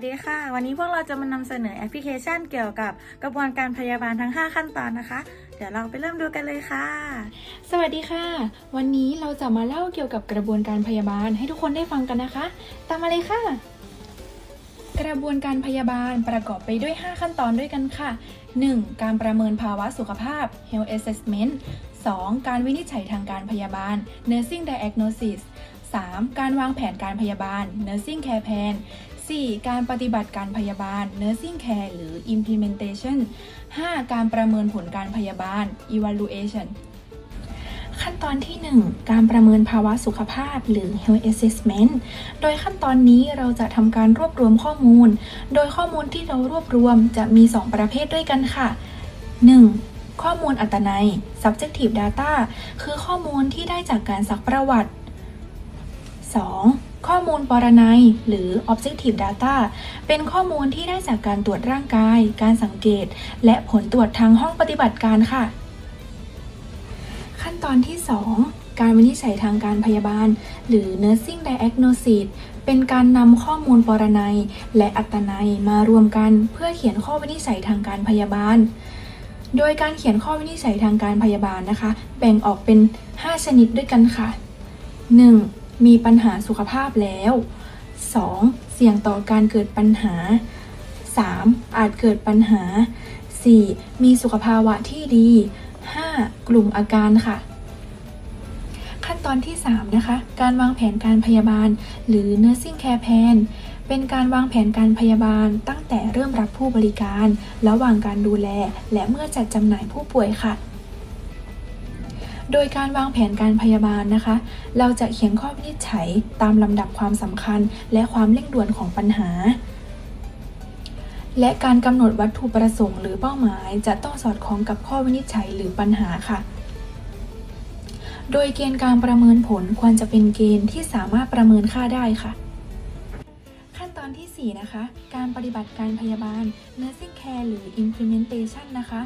สวัสดีค่ะ วันนี้พวกเราจะมานำเสนอแอปพลิเคชันเกี่ยวกับกระบวนการพยาบาลทั้ง 5 ขั้นตอนนะคะ เดี๋ยวเราไปเริ่มดูกันเลยค่ะ สวัสดีค่ะ วันนี้เราจะมาเล่าเกี่ยวกับกระบวนการพยาบาลให้ทุกคนได้ฟังกันนะคะ ตามมาเลยค่ะ กระบวนการพยาบาลประกอบไปด้วย 5 ขั้นตอนด้วยกันค่ะ 1. การประเมินภาวะสุขภาพ health assessment 2. การวินิจฉัยทางการพยาบาล nursing diagnosis 3. การวางแผนการพยาบาล nursing care plan 4. การปฏิบัติการพยาบาล nursing care หรือ implementation 5. การประเมินผลการพยาบาล evaluation ขั้นตอนที่ 1 การประเมินภาวะสุขภาพหรือ health assessment โดยขั้นตอนนี้เราจะทำการรวบรวมข้อมูล โดยข้อมูลที่เรารวบรวมจะมี 2 ประเภทด้วยกันค่ะ 1. ข้อมูลอัตนัย subjective data คือข้อมูลที่ได้จากการซักประวัติ 2. ข้อมูลปรนัยหรือ objective data เป็นข้อมูลที่ได้จากการตรวจร่างกาย การสังเกต และผลตรวจทางห้องปฏิบัติการค่ะ ขั้นตอนที่ 2 การวินิจฉัยทางการพยาบาล หรือ nursing diagnosis เป็นการนำข้อมูลปรนัย และอัตนัยมารวมกันเพื่อเขียนข้อวินิจฉัยทางการพยาบาล โดยการเขียนข้อวินิจฉัยทางการพยาบาลนะคะ แบ่งออกเป็น 5 ชนิดด้วยกันค่ะ 1. มีปัญหาสุขภาพแล้ว 2. เสี่ยงต่อการเกิดปัญหา 3. อาจเกิดปัญหา 4. มีสุขภาวะที่ดี 5. กลุ่มอาการค่ะ ขั้นตอนที่ 3 นะคะ การวางแผนการพยาบาล หรือ nursing care plan เป็นการวางแผนการพยาบาลตั้งแต่เริ่มรับผู้บริการ ระหว่างการดูแล และเมื่อจัดจำหน่ายผู้ป่วยค่ะ โดยการวางแผนการพยาบาลนะคะ เราจะเขียนข้อวินิจฉัยตามลำดับความสำคัญ และความเร่งด่วนของปัญหา และการกำหนดวัตถุประสงค์หรือเป้าหมายจะต้องสอดคล้องกับข้อวินิจฉัยหรือปัญหาค่ะโดยเกณฑ์การประเมินผลควรจะเป็นเกณฑ์ที่สามารถประเมินค่าได้ค่ะ ขั้นตอนที่ 4 นะคะ การปฏิบัติการพยาบาล nursing care หรือ implementation นะคะ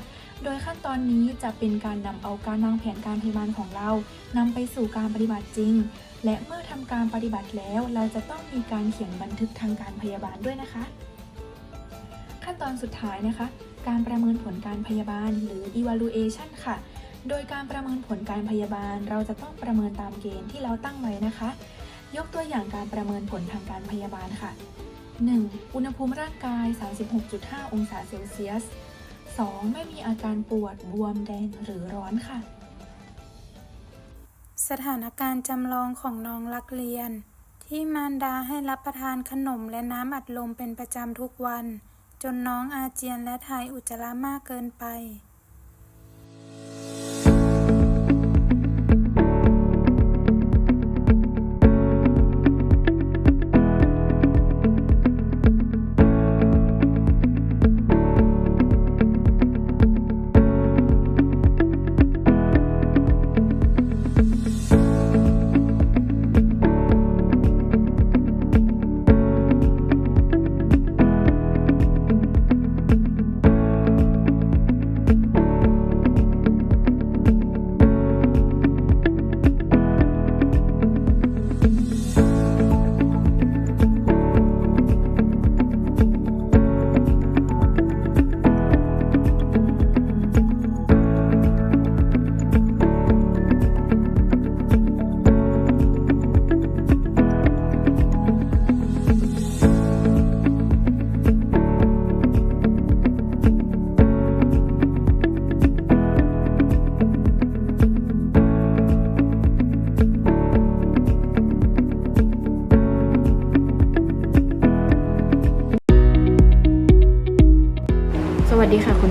โดยขั้นตอนนี้จะเป็นการนำเอาการวางแผนการพยาบาลของเรานำไปสู่การปฏิบัติจริง และเมื่อทำการปฏิบัติแล้ว เราจะต้องมีการเขียนบันทึกทางการพยาบาลด้วยนะคะ ขั้นตอนสุดท้ายนะคะ การประเมินผลการพยาบาลหรือ evaluation ค่ะ โดยการประเมินผลการพยาบาล เราจะต้องประเมินตามเกณฑ์ที่เราตั้งไว้นะคะ ยกตัวอย่างการประเมินผลทางการพยาบาลค่ะ 1. อุณหภูมิร่างกาย 36.5 องศาเซลเซียส 2. ไม่มีอาการปวด บวมแดงหรือร้อนค่ะ สถานการณ์จำลองของน้องรักเรียน ที่มารดาให้รับประทานขนมและน้ำอัดลมเป็นประจำทุกวัน จนน้องอาเจียนและถ่ายอุจจาระมากเกินไป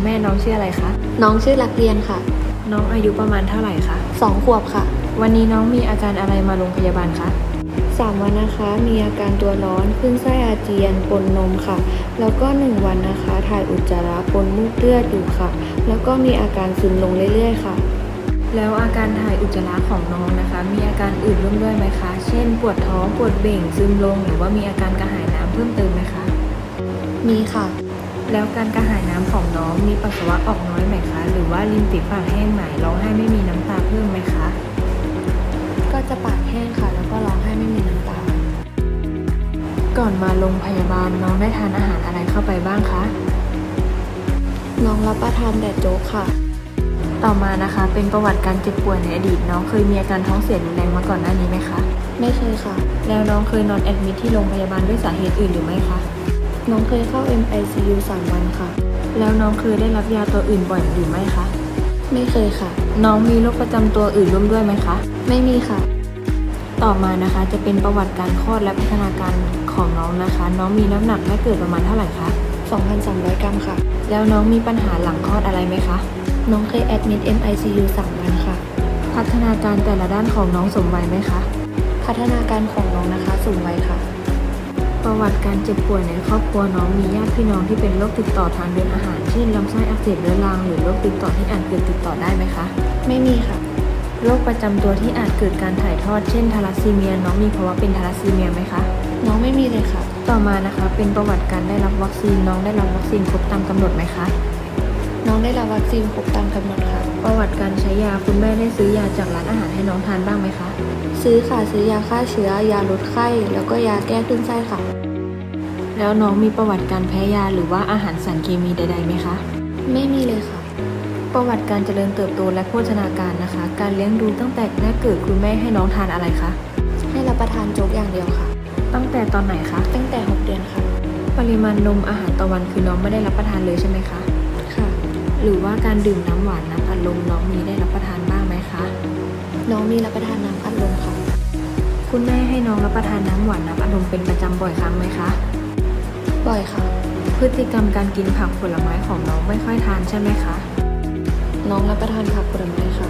แม่น้องชื่ออะไรคะ น้องชื่อรักเรียนค่ะ น้องอายุประมาณเท่าไหร่คะ สองขวบค่ะ วันนี้น้องมีอาการอะไรมาโรงพยาบาลคะสามวันนะคะ มีอาการตัวร้อนขึ้นไส้อาเจียนปนนมค่ะ แล้วก็หนึ่งวันนะคะถ่ายอุจจาระปนมูกเลือดอยู่ค่ะ แล้วก็มีอาการซึมลงเรื่อยๆค่ะ แล้วอาการถ่ายอุจจาระของน้องนะคะ มีอาการอื่นร่วมด้วยไหมคะ เช่น ปวดท้องปวดเบ่งซึมลงหรือว่ามีอาการกระหายน้ำเพิ่มเติมไหมคะ มีค่ะ แล้วการกระหายน้ำของน้องมีปัสสาวะออกน้อยไหมคะ หรือว่าริมฝีปากแห้งไหมร้องไห้ไม่มีน้ำตาเพิ่มไหมคะ ก็จะปากแห้งค่ะ แล้วก็ร้องไห้ไม่มีน้ำตา ก่อนมาโรงพยาบาลน้องได้ทานอาหารอะไรเข้าไปบ้างคะ น้องรับประทานแต่โจ๊กค่ะ ต่อมานะคะ เป็นประวัติการเจ็บป่วยในอดีตน้องเคยมีอาการท้องเสียรุนแรงมาก่อนหน้านี้ไหมคะ ไม่เคยค่ะ แล้วน้องเคยนอนแอดมิทที่โรงพยาบาลด้วยสาเหตุอื่นหรือไม่คะ น้องเคยเข้า MICU 3 วันค่ะ แล้วน้องเคยได้รับยาตัวอื่นบ่อยหรือไม่คะ ไม่เคยค่ะ น้องมีโรคประจำตัวอื่นร่วมด้วยไหมคะ ไม่มีค่ะ ต่อมานะคะจะเป็นประวัติการคลอดและพัฒนาการของน้องนะคะ น้องมีน้ำหนักแรกเกิดประมาณเท่าไหร่คะ 2,300 กรัมค่ะ แล้วน้องมีปัญหาหลังคลอดอะไรไหมคะ น้องเคยแอดมิด MICU 3 วันค่ะ พัฒนาการแต่ละด้านของน้องสมวัยไหมคะ พัฒนาการของน้องนะคะสูงวัยค่ะ ประวัติการเจ็บป่วยในครอบครัวน้องมีญาติพี่น้องที่เป็นโรคติดต่อทางเดินอาหารเช่นลำไส้อักเสบเรื้อรังหรือโรคติดต่อที่อาจเกิดติดต่อได้ไหมคะ ไม่มีค่ะโรคประจำตัวที่อาจเกิดการถ่ายทอดเช่นทาลัสซีเมีย น้องมีภาวะเป็นทาลัสซีเมียไหมคะ น้องไม่มีเลยค่ะ ต่อมานะคะเป็นประวัติการได้รับวัคซีนน้องได้รับวัคซีนครบตามกำหนดไหมคะ น้องได้รับวัคซีนครบตามกำหนดค่ะ ประวัติการใช้ยาคุณแม่ได้ซื้อยาจากร้านอาหารให้น้องทานบ้างไหมคะ ซื้อค่ะซื้อยาฆ่าเชื้อ ยาลดไข้ แล้วก็ยาแก้คลื่นไส้ค่ะ แล้วน้องมีประวัติการแพ้ยาหรือว่าอาหารสารเคมีใดๆไหมคะ ไม่มีเลยค่ะ ประวัติการเจริญเติบโตและโภชนาการนะคะ การเลี้ยงดูตั้งแต่แรกเกิดคุณแม่ให้น้องทานอะไรคะ ให้รับประทานโจ๊กอย่างเดียวค่ะ ตั้งแต่ตอนไหนคะ ตั้งแต่ 6 เดือนค่ะ ปริมาณนมอาหารต่อวันคือน้องไม่ได้รับประทานเลยใช่ไหมคะค่ะ หรือว่าการดื่มน้ำหวานน้ำอัดลมน้องมีได้รับประทานบ้างไหมคะ น้องมีรับประทานน้ำอัดลมค่ะ คุณแม่ให้น้องรับประทานน้ำหวานน้ำอัดลมเป็นประจำบ่อยครั้งไหมคะ บ่อยค่ะ พฤติกรรมการกินผักผลไม้ของน้องไม่ค่อยทานใช่ไหมคะ น้องรับประทานผักผลไม้ค่ะ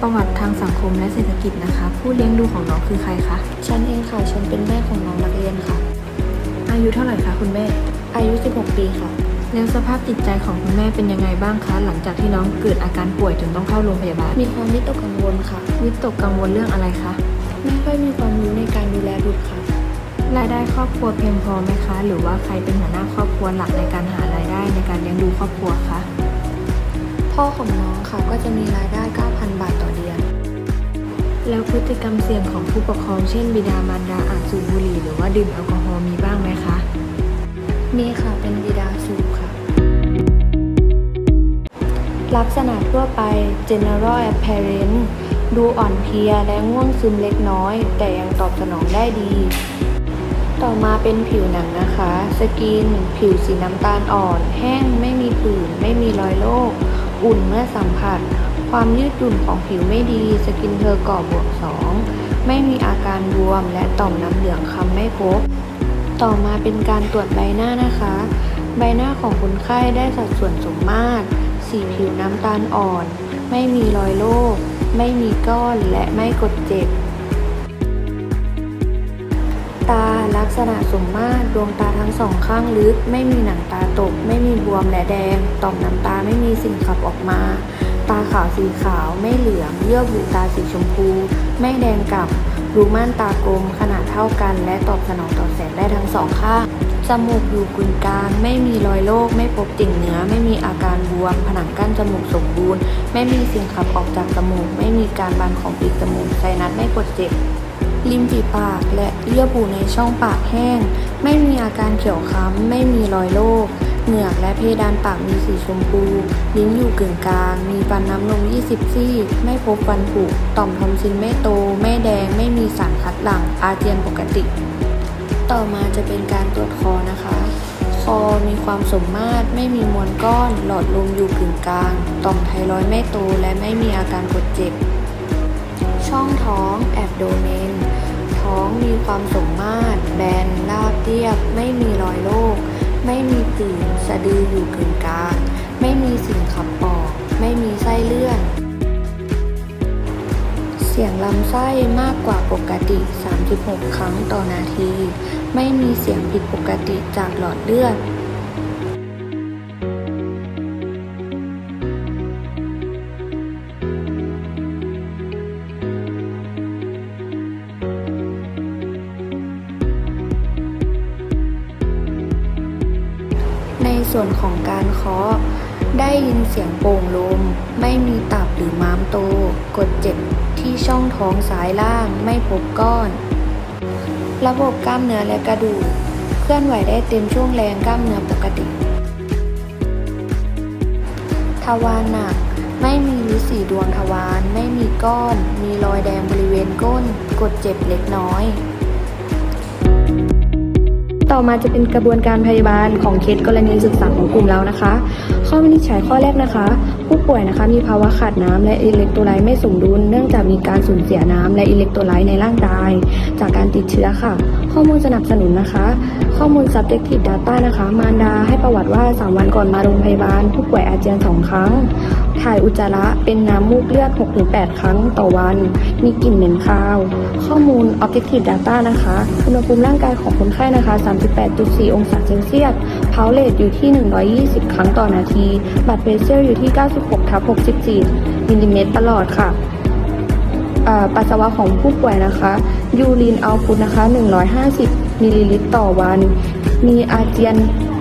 ประวัติทางสังคมและเศรษฐกิจนะคะ ผู้เลี้ยงดูของน้องคือใครคะ ฉันเองค่ะ ฉันเป็นแม่ของน้องนักเรียนค่ะ อายุเท่าไหร่คะคุณแม่ อายุ 16 ปีค่ะ แล้วสภาพจิตใจของคุณแม่เป็นยังไงบ้างคะ หลังจากที่น้องเกิดอาการป่วยจนต้องเข้าโรงพยาบาล มีความวิตกกังวลค่ะ วิตกกังวลเรื่องอะไรคะ ไม่ค่อยมีความรู้ในการดูแลบุตรค่ะ รายได้ครอบครัวเพียงพอไหมคะ หรือว่าใครเป็นหัวหน้าครอบครัวหลักในการหารายได้ในการเลี้ยงดูครอบครัวคะ พ่อของน้องค่ะก็จะมีรายได้ 9,000 บาทต่อเดือน แล้วพฤติกรรมเสี่ยงของผู้ปกครอง เช่น บิดามารดาอาจสูบบุหรี่หรือว่าดื่มแอลกอฮอล์มีบ้างไหมคะ มีค่ะ เป็นบิดาสูบค่ะ ลักษณะทั่วไป general appearance ดูอ่อนเพลียและง่วงซึมเล็กน้อย แต่ยังตอบสนองได้ดี ต่อมาเป็นผิวหนังนะคะ สกิน ผิวสีน้ำตาลอ่อน แห้ง ไม่มีผื่น ไม่มีรอยโรค อุ่นเมื่อสัมผัส ความยืดหยุ่นของผิวไม่ดี สกินเธอก่อบวก 2 ไม่มีอาการบวม และต่อมน้ำเหลืองคำไม่พบ ต่อมาเป็นการตรวจใบหน้านะคะ ใบหน้าของคนไข้ได้สัดส่วนสมมาตร สีผิวน้ำตาลอ่อน ไม่มีรอยโรค ไม่มีก้อนและไม่กดเจ็บ ตาลักษณะสมมาตรดวงตาทั้งสองข้างลึก ไม่มีหนังตาตก ไม่มีบวมและแดง ต่อมน้ำตาไม่มีสิ่งขับออกมา ตาขาวสีขาวไม่เหลือง เยื่อบุตาสีชมพู ไม่แดงกลับ รูม่านตากลมขนาดเท่ากันและตอบสนองต่อแสงได้ทั้งสองข้างจมูกอยู่กึ่งกลาง ไม่มีรอยโรคไม่พบติ่งเนื้อ ไม่มีอาการบวม ผนังกั้นจมูกสมบูรณ์ ไม่มีสิ่งขับออกจากจมูก ไม่มีการบานของปีกจมูกไซนัสไม่กดเจ็บ ริมฝีปากและเยื่อบุในช่องปากแห้ง ไม่มีอาการเขียวค้ำ ไม่มีรอยโรคเหงือกและเพดานปากมีสีชมพู ลิ้นอยู่กึ่งกลาง มีฟันน้ำนม 20 ซี่ ไม่พบฟันผุ ต่อมทอมซินไม่โต ไม่แดง ไม่มีสารคัดหลั่ง อาเจียนปกติ ต่อมาจะเป็นการตรวจคอนะคะ คอมีความสมมาตร ไม่มีมวลก้อน หลอดลมอยู่กึ่งกลาง ต่อมไทรอยไม่โต และไม่มีอาการกดเจ็บ ช่องท้อง แอบโดเมน ท้องมีความสมมาตร แบนราบเรียบ ไม่มีรอยโรค ไม่มีตื่นสะดืออยู่กึ่งกลาง ไม่มีสิ่งขับออก ไม่มีไส้เลื่อน เสียงลำไส้มากกว่าปกติ 36 ครั้งต่อนาที ไม่มีเสียงผิดปกติจากหลอดเลือด ส่วนของการเคาะ ได้ยินเสียงโป่งลม ไม่มีตับหรือม้ามโต กดเจ็บที่ช่องท้องซ้ายล่างไม่พบก้อน ระบบกล้ามเนื้อและกระดูก เคลื่อนไหวได้เต็มช่วงแรงกล้ามเนื้อปกติ ทวารหนักไม่มีริสีดวงทวารไม่มีก้อน มีรอยแดงบริเวณก้น กดเจ็บเล็กน้อย ต่อมาจะเป็นกระบวนการพยาบาลของเคสกรณีศึกษาของกลุ่มเรานะคะ ข้อวินิจฉัยข้อแรกนะคะ ผู้ป่วยนะคะมีภาวะขาดน้ำและอิเล็กโทรไลต์ไม่สมดุล เนื่องจากมีการสูญเสียน้ำและอิเล็กโทรไลต์ในร่างกาย จากการติดเชื้อค่ะ ข้อมูลสนับสนุนนะคะ ข้อมูล subjective data นะคะ มารดาให้ประวัติว่า 3 วันก่อนมาโรงพยาบาล ผู้ป่วยอาเจียน 2 ครั้ง ถ่ายอุจจาระเป็นน้ำมูกเลือด 6-8 ครั้งต่อวัน มีกลิ่นเหม็นคาว ข้อมูล objective data นะคะ อุณหภูมิร่างกายของคนไข้นะคะ 38.4 องศาเซลเซียสเพาเลตอยู่ที่ 120 ครั้งต่อนาที บัตรเพรสเซอร์อยู่ที่ 96ทับ64มิลลิเมตรประหลอดค่ะอ่าปัสสาวะของผู้ป่วยนะคะยูรินเอาพุตนะคะ 150มิลลิลิตรต่อวัน มีอาเจียน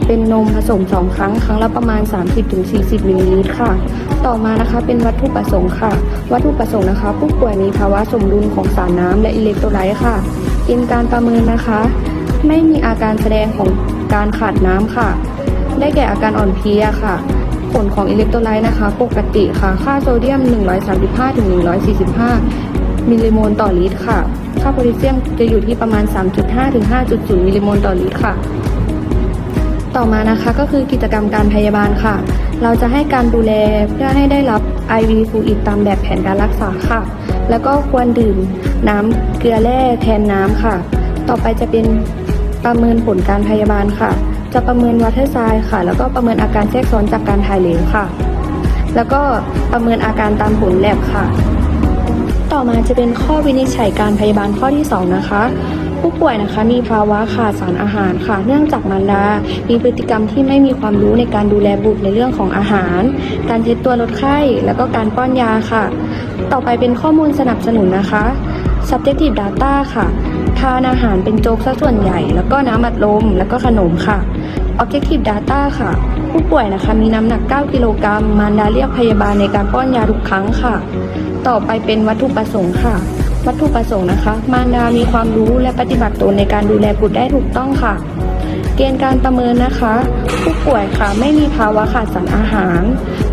เป็นนมผสม 2 ครั้ง ครั้งละประมาณ 30-40มิลลิลิตรค่ะ ต่อมานะคะเป็นวัตถุประสงค์ค่ะ วัตถุประสงค์นะคะ ผู้ป่วยมีภาวะสมดุลของสารน้ำและอิเล็กโทรไลต์ค่ะเกณฑ์การประเมินนะคะ ไม่มีอาการแสดงของการขาดน้ำค่ะ ได้แก่อาการอ่อนเพลียค่ะ ผลของอิเล็กโทรไลต์นะคะ ปกติค่ะ ค่าโซเดียม 135ถึง145 มิลลิโมลต่อลิตรค่ะ ค่าโพแทสเซียมจะอยู่ที่ประมาณ 3.5ถึง5.0 มิลลิโมลต่อลิตรค่ะ ต่อมานะคะก็คือกิจกรรมการพยาบาลค่ะ เราจะให้การดูแลเพื่อให้ได้รับ IV fluid ตามแบบแผนการรักษาค่ะ แล้วก็ควรดื่มน้ำเกลือแร่แทนน้ำค่ะ ต่อไปจะเป็นประเมินผลการพยาบาลค่ะ จะประเมินวัตเทอร์ไซน์ค่ะ แล้วก็ประเมินอาการแทรกซ้อนจากการถ่ายเหลวค่ะ แล้วก็ประเมินอาการตามผลแลบค่ะ ต่อมาจะเป็นข้อวินิจฉัยการพยาบาลข้อที่ 2 นะคะ ผู้ป่วยนะคะมีภาวะขาดสารอาหารค่ะ เนื่องจากมารดา มีพฤติกรรมที่ไม่มีความรู้ในการดูแลบุตรในเรื่องของอาหาร การเช็ดตัวลดไข้ แล้วก็การป้อนยาค่ะ ต่อไปเป็นข้อมูลสนับสนุนนะคะ subjective data ค่ะ ทานอาหารเป็นโจ๊กซะส่วนใหญ่ แล้วก็น้ำอัดลม แล้วก็ขนมค่ะ objective data ค่ะ ผู้ป่วยนะคะมีน้ำหนัก 9 กิโลกรัมมารดาเรียกพยาบาลในการป้อนยาทุกครั้งค่ะ ต่อไปเป็นวัตถุประสงค์ค่ะ วัตถุประสงค์นะคะ มารดามีความรู้และปฏิบัติตนในการดูแลบุตรได้ถูกต้องค่ะ เกณฑ์การประเมินนะคะ ผู้ป่วยค่ะไม่มีภาวะขาดสารอาหาร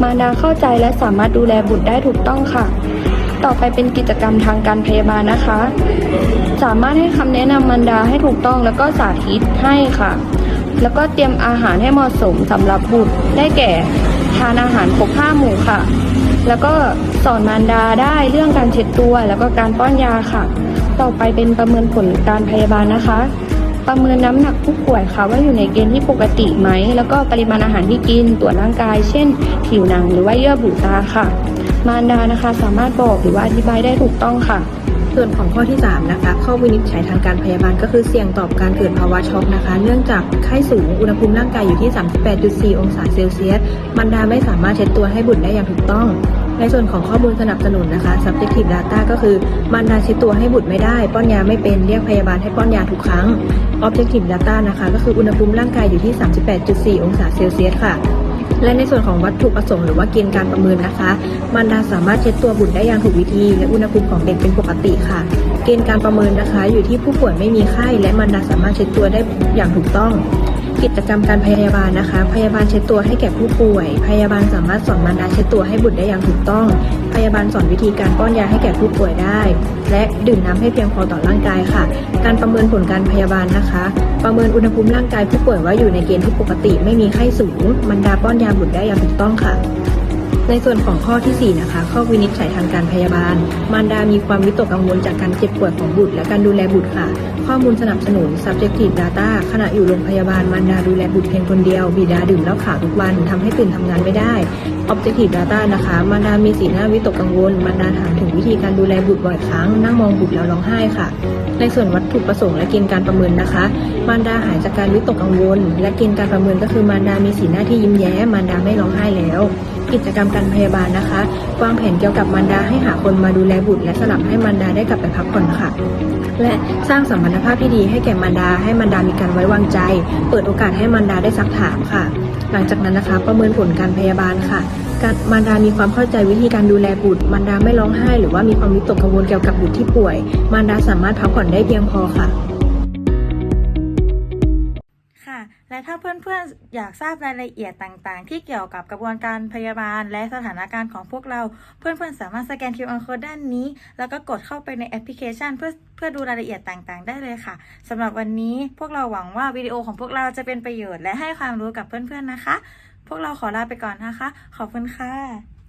มารดาเข้าใจและสามารถดูแลบุตรได้ถูกต้องค่ะ ต่อไปเป็นกิจกรรมทางการพยาบาลนะคะ สามารถให้คำแนะนำมารดาให้ถูกต้องแล้วก็สาธิตให้ค่ะแล้วก็เตรียมอาหารให้เหมาะสมสำหรับบุตรได้แก่ ทานอาหารครบห้าหมู่ค่ะ แล้วก็สอนมารดาได้เรื่องการเช็ดตัว แล้วก็การป้อนยาค่ะ ต่อไปเป็นประเมินผลการพยาบาลนะคะ ประเมินน้ำหนักผู้ป่วยค่ะ ว่าอยู่ในเกณฑ์ที่ปกติไหม แล้วก็ปริมาณอาหารที่กินตรวจร่างกาย เช่น ผิวหนังหรือว่าเยื่อบุตาค่ะ มารดานะคะสามารถบอกหรือว่าอธิบายได้ถูกต้องค่ะ ส่วนของข้อที่ 3 นะคะ ข้อวินิจฉัยทางการพยาบาลก็คือเสี่ยงต่อการเกิดภาวะช็อกนะคะ เนื่องจากไข้สูง อุณหภูมิร่างกายอยู่ที่ 38.4 องศาเซลเซียส มันดาไม่สามารถเช็ดตัวให้บุตรได้อย่างถูกต้อง ในส่วนของข้อมูลสนับสนุนนะคะ subjective data ก็คือ มันดาเช็ดตัวให้บุตรไม่ได้ ป้อนยาไม่เป็น เรียกพยาบาลให้ป้อนยาทุกครั้ง objective data นะคะ ก็คืออุณหภูมิร่างกายอยู่ที่ 38.4 องศาเซลเซียสค่ะ และในส่วนของวัตถุประสงค์หรือว่าเกณฑ์การประเมินนะคะ มารดาสามารถเช็ดตัวบุตรได้อย่างถูกวิธี และอุณหภูมิของเด็กเป็นปกติค่ะ เกณฑ์การประเมินนะคะ อยู่ที่ผู้ป่วยไม่มีไข้ และมารดาสามารถเช็ดตัวได้อย่างถูกต้อง กิจกรรมการพยาบาลนะคะ พยาบาลเช็ดตัวให้แก่ผู้ป่วย พยาบาลสามารถสอนมารดาเช็ดตัวให้บุตรได้อย่างถูกต้อง พยาบาลสอนวิธีการป้อนยาให้แก่ผู้ป่วยได้ และดื่มน้ำให้เพียงพอต่อร่างกายค่ะ การประเมินผลการพยาบาลนะคะ ประเมินอุณหภูมิร่างกายผู้ป่วยว่าอยู่ในเกณฑ์ที่ปกติไม่มีไข้สูง มารดาป้อนยาบุตรได้อย่างถูกต้องค่ะ ในส่วนของข้อทีสี่ 4 นะคะข้อวินิจฉัยทางการพยาบาล มารดามีความวิตกกังวลจากการเจ็บป่วยของบุตร และการดูแลบุตรค่ะ ข้อมูลสนับสนุน subjective data ขณะอยู่โรงพยาบาลมารดาดูแลบุตรเพียงคนเดียว บิดาดื่มเหล้าขาวทุกวันทำให้ตื่นทำงานไม่ได้ objective data นะคะ มารดามีสีหน้าวิตกกังวล มารดาถามถึงวิธีการดูแลบุตรบ่อยครั้ง นั่งมองบุตรแล้วร้องไห้ค่ะ ในส่วนวัตถุประสงค์และเกณฑ์การประเมินนะคะ มารดาหายจากการวิตกกังวล และเกณฑ์การประเมินก็คือมารดามีสีหน้าที่ยิ้มแย้ม มารดาไม่ร้องไห้แล้ว กิจกรรมการพยาบาลนะคะ วางแผนเกี่ยวกับมารดาให้หาคนมาดูแลบุตร และสลับให้มารดาได้กลับไปพักผ่อนค่ะ และสร้างสัมพันธภาพที่ดีให้แก่มารดา ให้มารดามีการไว้วางใจ เปิดโอกาสให้มารดาได้ซักถามค่ะ หลังจากนั้นนะคะ ประเมินผลการพยาบาลค่ะการมารดามีความเข้าใจวิธีการดูแลบุตร มารดาไม่ร้องไห้ หรือว่ามีความวิตกกังวลเกี่ยวกับบุตรที่ป่วย มารดาสามารถพักผ่อนได้เพียงพอค่ะ และถ้าเพื่อนๆ อยากทราบรายละเอียดต่างๆ ที่เกี่ยวกับกระบวนการพยาบาล และสถานการณ์ของพวกเรา เพื่อนๆ สามารถสแกน QR code ด้านนี้ แล้วก็กดเข้าไปในแอปพลิเคชัน เพื่อเพื่อดูรายละเอียดต่างๆ ได้เลยค่ะสำหรับวันนี้พวกเราหวังว่าวิดีโอของพวกเราจะเป็นประโยชน์และให้ความรู้กับเพื่อนๆนะคะ พวกเราขอลาไปก่อนนะคะ ขอบคุณค่ะ